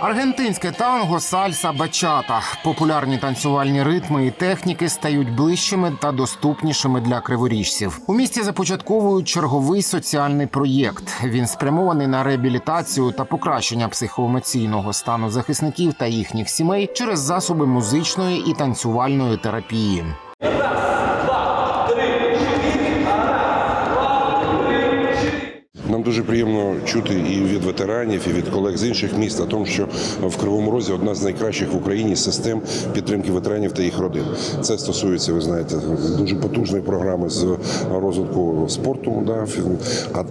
Аргентинське танго, сальса, бачата. Популярні танцювальні ритми і техніки стають ближчими та доступнішими для криворіжців. У місті започатковують черговий соціальний проєкт. Він спрямований на реабілітацію та покращення психоемоційного стану захисників та їхніх сімей через засоби музичної і танцювальної терапії. Нам дуже приємно чути і від ветеранів, і від колег з інших міст о тому, що в Кривому Розі одна з найкращих в Україні систем підтримки ветеранів та їх родин. Це стосується, ви знаєте, дуже потужної програми з розвитку спорту. Да,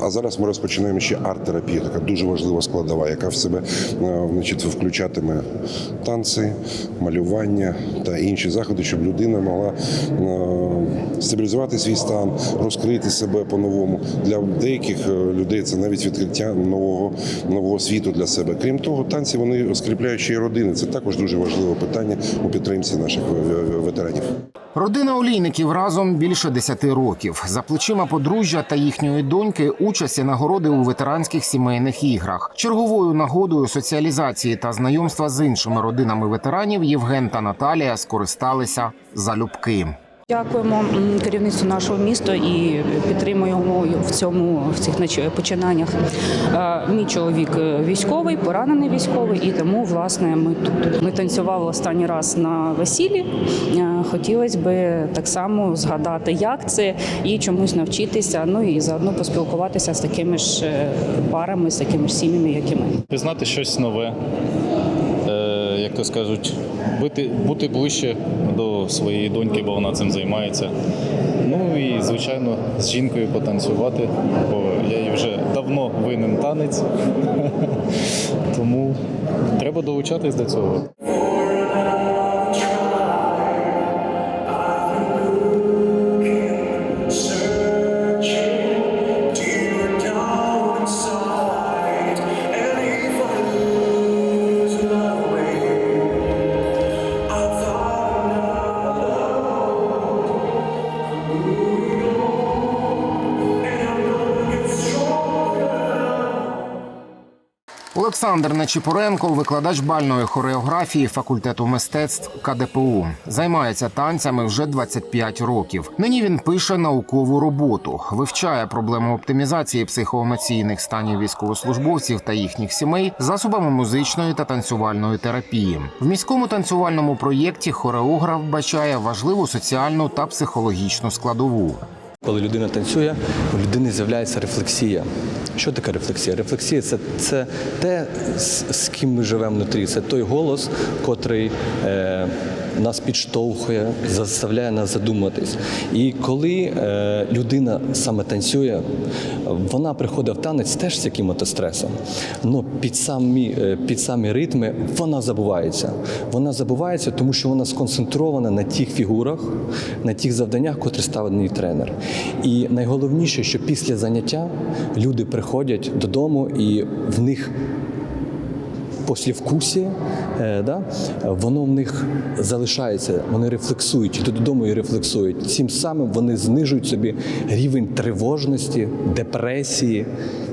а, зараз ми розпочинаємо ще арт-терапію, така дуже важлива складова, яка в себе е, значить, включатиме танці, малювання та інші заходи, щоб людина могла е, стабілізувати свій стан, розкрити себе по-новому. Для деяких е, людей це навіть відкриття нового нового світу для себе. Крім того, танці вони скріпляють родини. Це також дуже важливе питання у підтримці наших е, е, ветеранів. Родина олійників разом більше 10 років. За плечима подружжя та їхньої доньки участь і нагороди у ветеранських сімейних іграх. Черговою нагодою соціалізації та знайомства з іншими родинами ветеранів Євген та Наталія скористалися залюбки. Дякуємо керівництву нашого міста і підтримуємо в цьому в цих починаннях. Е, Мій чоловік е, військовий, поранений військовий, і тому власне ми тут ми танцювали останній раз на весіллі. Е, Хотілося би так само згадати, як це і чомусь навчитися. Ну і заодно поспілкуватися з такими ж парами, з такими ж сім'ями, як і ми. пізнати щось нове, як то скажуть, бути, бути ближче до своєї доньки, бо вона цим займається. Ну і, звичайно, з жінкою потанцювати, бо я їй вже давно винен танець. Тому треба долучатись до цього. Олександр Нечіпоренко, викладач бальної хореографії факультету мистецтв КДПУ, займається танцями вже 25 років. Нині він пише наукову роботу, вивчає проблему оптимізації психоемоційних станів військовослужбовців та їхніх сімей засобами музичної та танцювальної терапії. В міському танцювальному проєкті хореограф бачає важливу соціальну та психологічну складову. Коли людина танцює, у людини з'являється рефлексія. Що таке рефлексія? Рефлексія це, це те, з, з ким ми живемо внутрі. Це той голос, котрий е, нас підштовхує, заставляє нас задуматись. І коли е, людина саме танцює, вона приходить в танець теж з яким-то стресом. але під самі, е, під самі ритми вона забувається. Вона забувається, тому що вона сконцентрована на тих фігурах, на тих завданнях, котрі ставить їй тренер. І найголовніше, що після заняття люди приходять додому і в них послівкусі, е, да, воно в них залишається, вони рефлексують, йдуть додому і рефлексують. Цим самим вони знижують собі рівень тривожності, депресії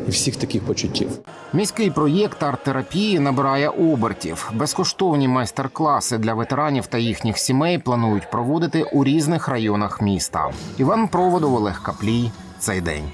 і всіх таких почуттів. Міський проєкт арт-терапії набирає обертів. Безкоштовні майстер-класи для ветеранів та їхніх сімей планують проводити у різних районах міста. Іван Проводов, Олег Каплій. Цей день.